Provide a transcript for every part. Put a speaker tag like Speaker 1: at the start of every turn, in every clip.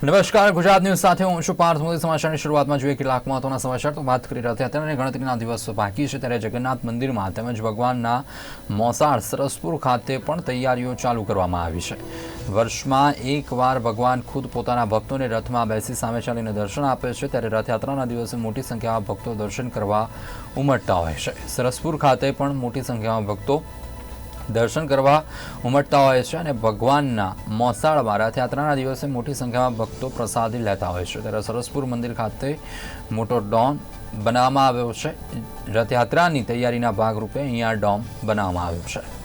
Speaker 1: નમસ્કાર, ગુજરાત ન્યૂઝ સાથે હું છું પાર્થ. મોદી સમાચારની શરૂઆતમાં જોઈએ કેટલાક મહત્વના સમાચાર તો વાત કરી રહ્યા હતા અત્યારે ગણતરીના દિવસો બાકી છે ત્યારે જગન્નાથ મંદિરમાં તેમજ ભગવાનના મોસાળ સરસપુર ખાતે પણ તૈયારીઓ ચાલુ કરવામાં આવી છે. વર્ષમાં એકવાર ભગવાન ખુદ પોતાના ભક્તોને રથમાં બેસી સામે ચાલીને દર્શન આપે છે ત્યારે રથયાત્રાના દિવસે મોટી સંખ્યામાં ભક્તો દર્શન કરવા ઉમટતા હોય છે. સરસપુર ખાતે પણ મોટી સંખ્યામાં ભક્તો દર્શન કરવા ઉમટતા હોય છે અને ભગવાનના મોસાળમાં રથયાત્રાના દિવસે મોટી સંખ્યામાં ભક્તો પ્રસાદી લેતા હોય છે. ત્યારે સરસપુર મંદિર ખાતે મોટો ડોમ બનાવવામાં આવ્યો છે. રથયાત્રાની તૈયારીના ભાગરૂપે અહીંયા ડોમ બનાવવામાં આવ્યો છે.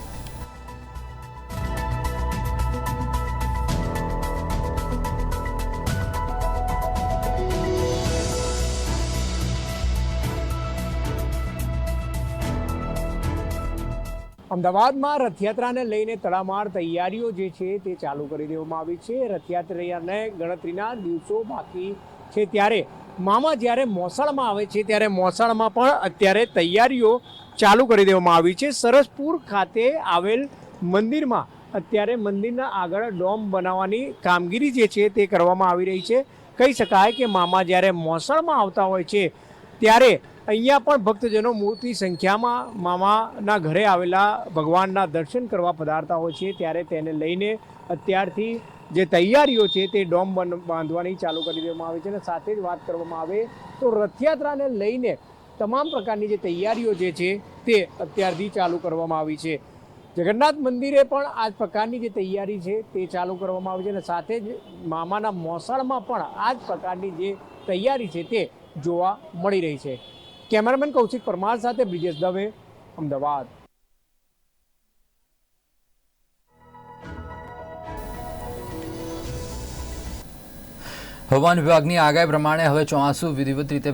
Speaker 2: અમદાવાદમાં રથયાત્રાને લઈને તડામાર તૈયારીઓ જે છે તે ચાલુ કરી દેવામાં આવી છે. રથયાત્રાને ગણતરીના દિવસો બાકી છે ત્યારે મામા જ્યારે મોસાળમાં આવે છે ત્યારે મોસાળમાં પણ અત્યારે તૈયારીઓ ચાલુ કરી દેવામાં આવી છે. સરસપુર ખાતે આવેલ મંદિરમાં અત્યારે મંદિરના આગળ ડોમ બનાવવાની કામગીરી જે છે તે કરવામાં આવી રહી છે. કહી શકાય કે મામા જ્યારે મોસાળમાં આવતા હોય છે ત્યારે અહીંયા પણ ભક્તજનો મોટી સંખ્યામાં મામાના ઘરે આવેલા ભગવાનના દર્શન કરવા પધારતા હોય છે. ત્યારે તેને લઈને અત્યારથી જે તૈયારીઓ છે તે ડોમ બાંધવાની ચાલુ કરી દેવામાં આવે છે અને સાથે જ વાત કરવામાં આવે તો રથયાત્રાને લઈને તમામ પ્રકારની જે તૈયારીઓ જે છે તે અત્યારથી ચાલુ કરવામાં આવી છે. જગન્નાથ મંદિરે પણ આ પ્રકારની જે તૈયારી છે તે ચાલુ કરવામાં આવી છે અને સાથે જ મામાના મોસાળમાં પણ આ જ પ્રકારની જે તૈયારી છે તે જોવા મળી રહી છે. કેમેરામેન કૌશિક પરમાર સાથે બ્રિજેશ દવે, અમદાવાદ.
Speaker 1: હવામાન વિભાગની આગાહી પ્રમાણે હવે ચોમાસું વિધિવત રીતે